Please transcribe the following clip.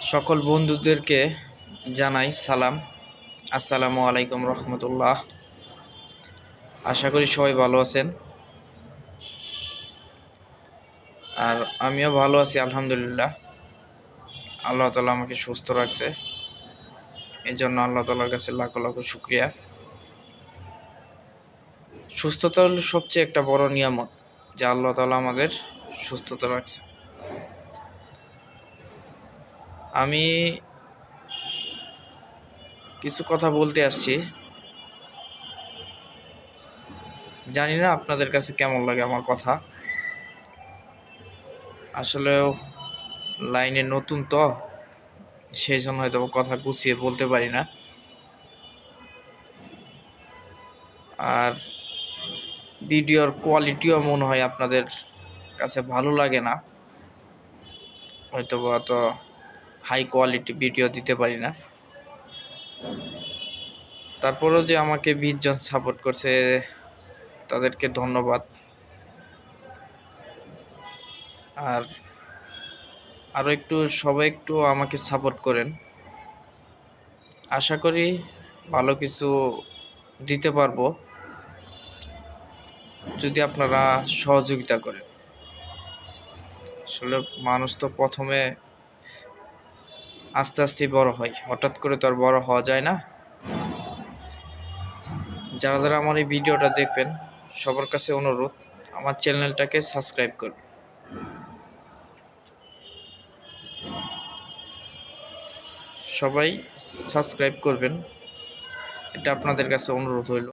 সকল বন্ধুদেরকে জানাই সালাম। আসসালামু আলাইকুম রহমতুল্লাহ। আশা করি সবাই ভালো আছেন। আর আমিও ভালো আছি, আলহামদুলিল্লাহ। আল্লাহ তালা আমাকে সুস্থ রাখছে। এই জন্য আল্লাহ তালার কাছে লাখো লাখো শুক্রিয়া। সুস্থতা হলো সবচেয়ে একটা বড় নিয়ামত, যে আল্লাহ তালা আমাদের সুস্থতা রাখছে। আমি কিছু কথা বলতে আসছি। জানি না আপনাদের কাছে কেমন লাগে আমার কথা। আসলে লাইনে নতুন তো, সেই জন্য হয়তো কথা গুছিয়ে বলতে পারি না। আর ভিডিওর কোয়ালিটিও মনে হয় আপনাদের কাছে ভালো লাগে না। হয়তো বা অত হাই কোয়ালিটি ভিডিও দিতে পারি না। তারপরেও যে আমাকে বিশ জন সাপোর্ট করছে, তাদেরকে ধন্যবাদ। আর আরও একটু, সবাই একটু আমাকে সাপোর্ট করেন। আশা করি ভালো কিছু দিতে পারব। যদি আপনারা সহযোগিতা করেন। আসলে মানুষ তো প্রথমে আস্তে আস্তে বড় হয়। হঠাৎ করে তো আর বড় হওয়া যায় না। যারা যারা আমার এই ভিডিওটা দেখবেন, সবার কাছে অনুরোধ, আমার চ্যানেলটাকে সাবস্ক্রাইব করবেন সবাই সাবস্ক্রাইব করবেন, এটা আপনাদের কাছে অনুরোধ হইল।